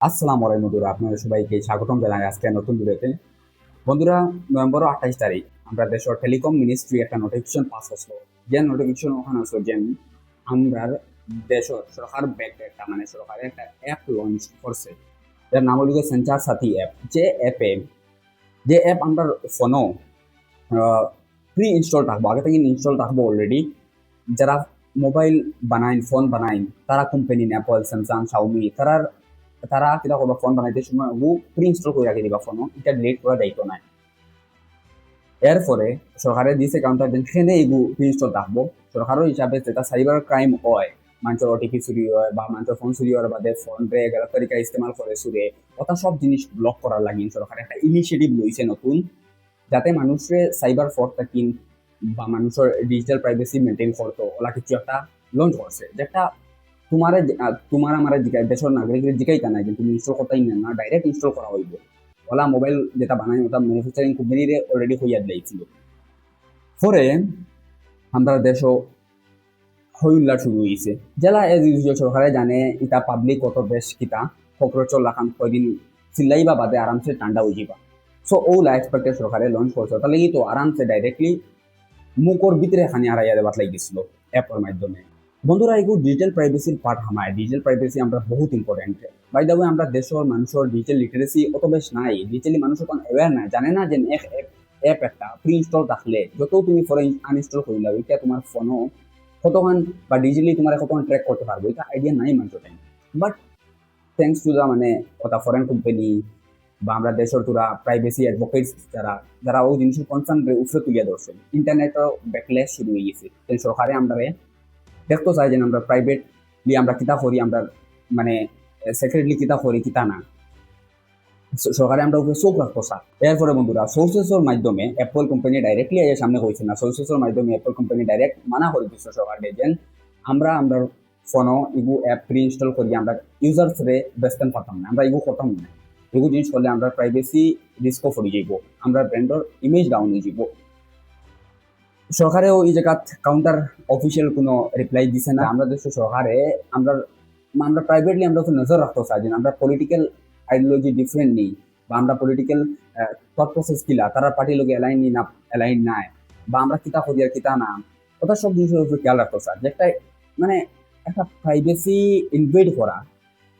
আসসালামু আলাইকুম বন্ধুরা, আপনাদের সবাইকে স্বাগতম জানাই আজকে নতুন ভিডিওতে। বন্ধুরা, নভেম্বর আঠাইশ তারিখ, আমরা দেশের টেলিকম মিনিস্ট্রি একটা নোটিফিকেশন পাস হসলো যে নোটিফিকেশন ওখানে আসলো যে আমরা দেশের সরকার ব্যাক একটা মানে সরকারের একটা অ্যাপ লঞ্চ করছে। যার নাম হলো সেন্সার সাথী অ্যাপ যে অ্যাপে যে অ্যাপ আমরা ফোনও প্রি ইনস্টল থাকব আগে থেকে ইনস্টল থাকব অলরেডি যারা মোবাইল বানাইন ফোন বানাইন তারা কোম্পানি অ্যাপল স্যামসাং শাওমি তারার তারা কিতা করবা ফোন বানাইতে সময় ও প্রি ইনস্টল করে রাখি দিবা ফোন এটা ডিলিট করার দায়িত্ব নাই। এরপরে সরকারের দিছে কাউন্টার দেন সেখানে এগু প্রি ইনস্টল থাকব সরকারের হিসাবে যেটা সাইবার ক্রাইম হয় মানুষের ওটিপি চুরি হয় বা মানুষের ফোন চুরি হওয়ার বাদে ফোন রে গেল তরিকা ইস্তেমাল করে চুরে ওটা সব জিনিস ব্লক করার লাগিন সরকার একটা ইনিশিয়েটিভ লইছে নতুন, যাতে মানুষের সাইবার ফ্রড থাকিন বা মানুষের ডিজিটাল প্রাইভেসি মেনটেন করতো ওলা কিছু একটা লঞ্চ করছে যেটা তোমার তোমার আমার জিগাই দেশের নাগরিকের জিগাইতা নাই যে তুমি ইনস্টল করতেই না ডাইরেক্ট ইনস্টল করা হইব ওলা মোবাইল যেটা বানাই, ওটা ম্যানুফ্যাকচারিং কোম্পানিরে অলরেডি হইয়া দিয়েছিল পরে আমরা দেশও হইল্লা শুরু হয়েছে জেলা এজ ইউজুয়াল সরকারে জানে, ইটা পাবলিক কত বেশ কিতা ফকরচর লাখান কয়দিন চিল্লাইবা বাদে আরামসে ঠান্ডা হয়ে যাবা সো ওলা এক্সপেক্টে সরকারে লঞ্চ করছে তাহলে তো আরামসে ডাইরেক্টলি মুখর ভিতরে খানি হারাইয়া দেবার লাগিয়েছিল অ্যাপের মাধ্যমে। বন্ধুরা এগুলো ডিজিটাল প্রাইভেসির পার্ট হামায় ডিজিটাল প্রাইভেসি আমরা বহুত ইম্পর্টেন্ট বাই দ্য ওয়ে আমরা দেশের মানুষের ডিজিটাল লিটারেসি অত বেশ নাই। ডিজিটালি মানুষ এখন অ্যাওয়ার নাই। জানে না যে এক অ্যাপ একটা প্রি ইনস্টল থাকলে যত তুমি ফোনে আনইনস্টল করিলা ওইটা তোমার ফোনও কতক্ষণ বা ডিজিটালি তোমার কতক্ষণ ট্র্যাক করতে পারবে এটা আইডিয়া নাই মানুষের time but thanks to the মানে ওটা ফরেন কোম্পানি বা আমরা দেশের তোরা প্রাইভেসি অ্যাডভোকেটস যারা যারা ওই জিনিসের কনসার্ন উপরে তুলিয়া ধরছে ইন্টারনেটও ব্যাকলেস শুরু হয়ে গেছে। সরকারে আমরা দেখতে চাই যে আমরা প্রাইভেটলি আমরা কিতা করি আমরা মানে সেক্রেটলি কিতা করি কিতা না। সরকারে আমরা উপরে চোখ রাখতো স্যার এরপরে বন্ধুরা সোর্সেসের মাধ্যমে অ্যাপল কোম্পানি ডাইরেক্টলি এর সামনে হয়েছে না। সোর্সেসের মাধ্যমে অ্যাপল কোম্পানি ডাইরেক্ট মানা করে দিচ্ছে সরকার যে আমরা আমরা ফোনও ইগু অ্যাপ প্রি ইনস্টল করি আমরা ইউজার্সরে বেস্টেন পাতাম না আমরা ইগু খতম না এগু জিনিস করলে আমরা প্রাইভেসি রিস্কও পড়ে যাইব আমরা ব্র্যান্ডর ইমেজ ডাউন হয়ে যাব। সরকারেও এই জায়গাত কাউন্টার অফিসিয়াল কোনো রিপ্লাই দিছে না। আমরা দেশের সরকারে আমরা আমরা প্রাইভেটলি আমরা তো নজর রাখতে চাই যে আমরা পলিটিক্যাল আইডিওলজি ডিফারেন্ট নেই বা আমরা পলিটিক্যাল থট প্রসেস কিলা তারা পার্টির লোকে অ্যালাইন না অ্যালাইন নাই বা আমরা কিতা করি আর কিতা না। ওটা সব জিনিসের উপরে খেয়াল রাখতে চাই যে একটা মানে একটা প্রাইভেসি ইনভেড করা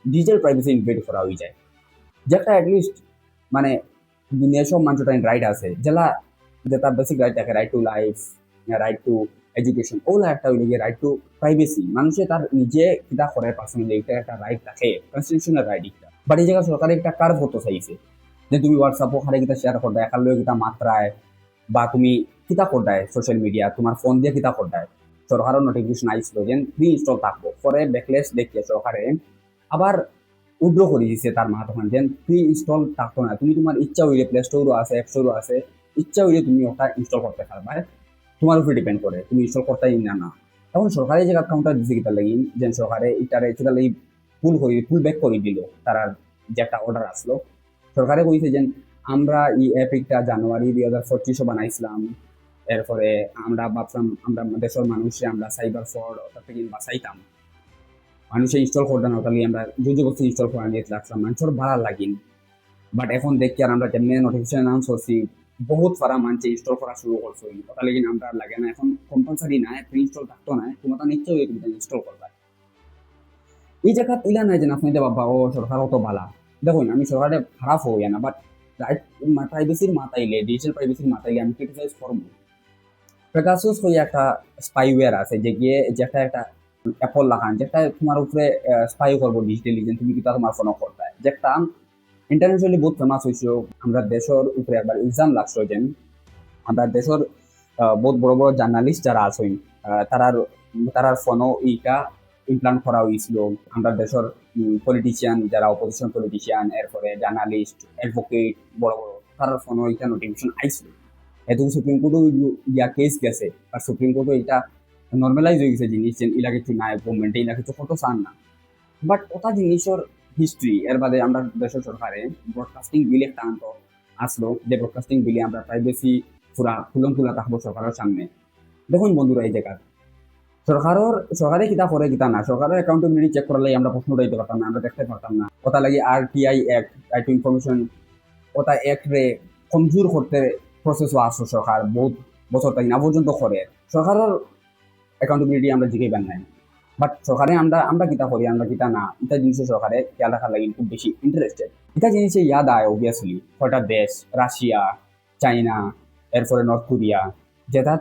ডিজিটাল প্রাইভেসি ইনভেড করা হয়ে যায়। যেটা অ্যাটলিস্ট মানে দুনিয়ার সব মানুষের রাইট আছে। যেটা যেটা বেসিক রাইট থাকে right to life right to education OLA একটা হইলে রাইট টু প্রাইভেসি মানুষে তার নিজে কিতা করে পার্সোনালি এটা একটা রাইট থাকে কনস্টিটিউশনাল রাইট এটা বাট এই জায়গায় সরকার একটা কার্ভ হতে চাইছে, যে তুমি হোয়াটসঅ্যাপও হারে কিতা শেয়ার করতে একার লয়ে কিতা মাত্রায়, বা তুমি কিতা করদায় সোশ্যাল মিডিয়া তোমার ফোন দিয়ে কিতা করদায় সরকারের নোটিফিকেশন আইছিল যে ফ্রি ইনস্টল থাকব। পরে ব্যাকলেস দেখিয়ে সরকারে আবার উড্র করে দিয়েছে তার মা যে ফ্রি ইনস্টল থাকতো না। তুমি তোমার ইচ্ছা হইলে প্লে স্টোরও আছে অ্যাপ স্টোরও আছে, ইচ্ছা হইলে তুমি ওটা ইনস্টল করতে পারবা। তোমার উপরে ডিপেন্ড করে, তুমি করতেই না না। এখন সরকারি যে কাউন্টার দিছে কিতা লাগি, যে সরকারে ইটারে সেটা লাগি ফুল করি ফুল ব্যাক করে দিল, তারা যে একটা অর্ডার আসলো। সরকারে কইছে যে, আমরা এই অ্যাপ একটা জানুয়ারি দুই হাজার পঁচিশও বানাইছিলাম। এরপরে আমরা ভাবলাম আমরা দেশের মানুষে আমরা সাইবার ফ্রড ওটা থেকে বাঁচাইতাম। মানুষে ইনস্টল করতাম ওটা নিয়ে আমরা যুদ্ধ বস্তু ইনস্টল করা নিয়ে রাখলাম মানুষের ভালো লাগিন বাট এখন দেখি আর আমরা যেমনি নোটিফিকেশন অ্যানাউন্স করছি বহুত ফারা মানছে ইনস্টল করা শুরু করছ ওটা লেগে আমরা লাগে না, এখন কম্পালসারি নাই প্রি ইনস্টল থাকতো না তোমার তো নিশ্চয়ই তুমি ইনস্টল করবা এই জায়গা ইলা নাই যে আপনি বাবা ও সরকার অত বালা। দেখুন, আমি সরকারে খারাপ হই না বাট রাইট প্রাইভেসির মাথাইলে ডিজিটাল প্রাইভেসির মাথাইলে আমি ক্রিটিসাইজ করব পেগাসুস হয়ে একটা স্পাইওয়্যার আছে, যে গিয়ে যেটা একটা অ্যাপল লাগান যেটা তোমার উপরে স্পাই করব ডিজিটালি যে তুমি কিতা তোমার ফোনও করতে যেটা ইন্টারন্যাশনালি বহুত ফেমাস হয়েছিল আমরা দেশের উপরে একবার এক্সাম লাগছো যে আমরা দেশের বহুত বড় বড় জার্নালিস্ট যারা আছেন তারার তারার ফোনও এইটা ইমপ্লান্ট করা হয়েছিল আমরা দেশের পলিটিশিয়ান যারা অপোজিশন পলিটিশিয়ান এরপরে জার্নালিস্ট অ্যাডভোকেট বড় বড়, তারার ফোনও এইটা নোটিফিকেশন আইছিল। এত সুপ্রিম কোর্টও ইয়া কেস গেছে। আর সুপ্রিম কোর্টও এটা নর্মালাইজ হয়ে গেছে জিনিস যে ইলা কিছু নাই গভর্নমেন্টে ইলা কিছু কত চান না। বাট ওটা জিনিসের হিস্ট্রি এর বাদে আমরা দেশের সরকারে ব্রডকাস্টিং বিল একটা আনত আসলো, যে ব্রডকাস্টিং বিলে আমরা প্রাইভেসি পুরা খুলম খুলা থাকব সরকারের সামনে। দেখুন বন্ধুরা এই জায়গা সরকারের, সরকারে কিতা করে, কিতা না, সরকারের অ্যাকাউন্টেবিলিটি চেক করার লাগে আমরা প্রশ্ন উঠাইতে পারতাম না, আমরা দেখতে পারতাম না। ওটা লাগে R T I act right to information ওটা অ্যাক্ট রে কমজোর করতে প্রসেসও আসো সরকার বহুত বছর তাই না পর্যন্ত করে। সরকারের অ্যাকাউন্টেবিলিটি আমরা জিগাইবার নাই। বাট সরকারে আমরা আমরা কিতা করি, আমরা কিতা না এটা জিনিসে সরকারে খেয়াল রাখার লাগে খুব বেশি ইন্টারেস্টেড এটা জিনিসে ইয়াদ আয় অবভিয়াসলি কয়টা দেশ, রাশিয়া, চাইনা, এরপরে নর্থ কোরিয়া যেটা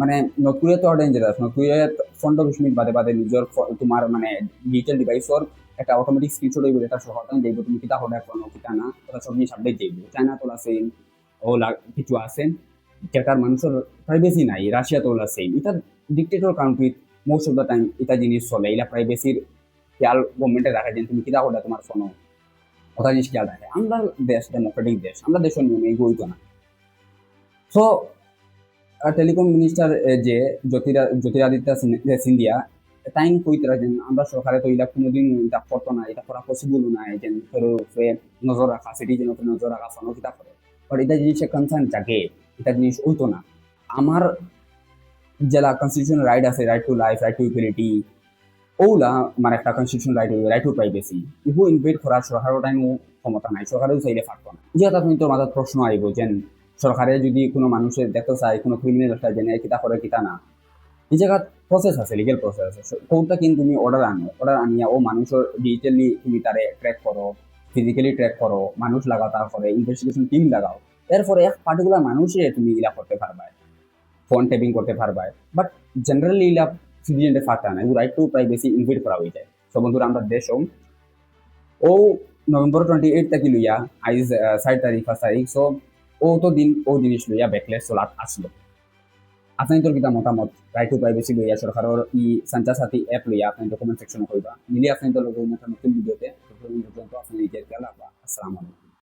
মানে নর্থ কোরিয়া তো ডেঞ্জারাস নর্থ কোরিয়া পনেরো বিশ মিনিট বাদে বাদে নিজের তোমার মানে ডিজিটাল ডিভাইসর একটা অটোমেটিক স্ক্রিনশট হইব এটা সহ যাইব তুমি কিতা হবে কোনো কিতা না ওটা সব জিনিস আপডেট যাইব চায়না তো আছে ও কিছু আছে। যেটার মানুষের প্রাইভেসি নাই, রাশিয়া তো আছে এটা dictator country most of the time এটা জিনিস চলে। এটা প্রাইভেসির খেয়াল গভর্নমেন্টে রাখে যে তুমি কিতা করলে তোমার ফোনও ওটা জিনিস খেয়াল রাখে। আমরা দেশ ডেমোক্রেটিক দেশ, আমরা দেশের নিয়মে এগোইতো না। সো টেলিকম মিনিস্টার যে জ্যোতিরা, জ্যোতিরাদিত্য সিন- সিন্ধিয়া টাইম কইতে রাখেন আমরা সরকারে তো এটা কোনোদিন এটা করতো না, এটা করা পসিবল না যে ফেরোর উপরে নজর রাখা সিটিজেন উপরে নজর রাখা ফোনও কিতা করে বাট এটা জিনিসে কনসার্ন জাগে, এটা জিনিস হইতো না। আমার জেলা কনস্টিটিউশন রাইট আছে right to life right to equality OLA মানে একটা constitution right right to privacy ইহু invade করার সরকারের টাইমও ক্ষমতা নাই, সরকারেও চাইলে পারতো না। যে আপনি তোর মাথার প্রশ্ন আইব যে সরকারে যদি কোনো মানুষের দেখতে চায়, কোনো ক্রিমিনাল একটা জেনে কিতা করে, কিতা না। এই জায়গা প্রসেস আছে লিগেল প্রসেস আছে। কোনটা কিন্তু তুমি অর্ডার আনো অর্ডার আনিয়া ও মানুষের ডিজিটালি তুমি তারে ট্র্যাক করো ফিজিক্যালি ট্র্যাক করো, মানুষ লাগাও তারপরে ইনভেস্টিগেশন টিম লাগাও। এরপরে এক পার্টিকুলার মানুষে তুমি ইলা করতে পারবা। ফোন ট্যাপিং করতে পারবা। বাট জেনারেলি ইলা সিটিজেন্টে ফাটা না। রাইট টু প্রাইভেসি ইনভেট করা হয়ে যায়। সো বন্ধুরা, আমরা দেশও ও নভেম্বর টোয়েন্টি এইট থেকে লইয়া, আইজ ষাট তারিখ ফার্স্ট তারিখ সো ও তো দিন, ও জিনিস লইয়া ব্যাকলেস চলাত আসলো। আপনি তোর কিতা মতামত? রাইট টু প্রাইভেসি লইয়া, সরকারের ই সঞ্চার সাথী এপ লইয়া আপনি ডকুমেন্ট সেকশনে কইবা মিলি আপনি তো নতুন ভিডিওতে। আপনি নিজের খেয়াল রাখবা আসসালামু আলাইকুম।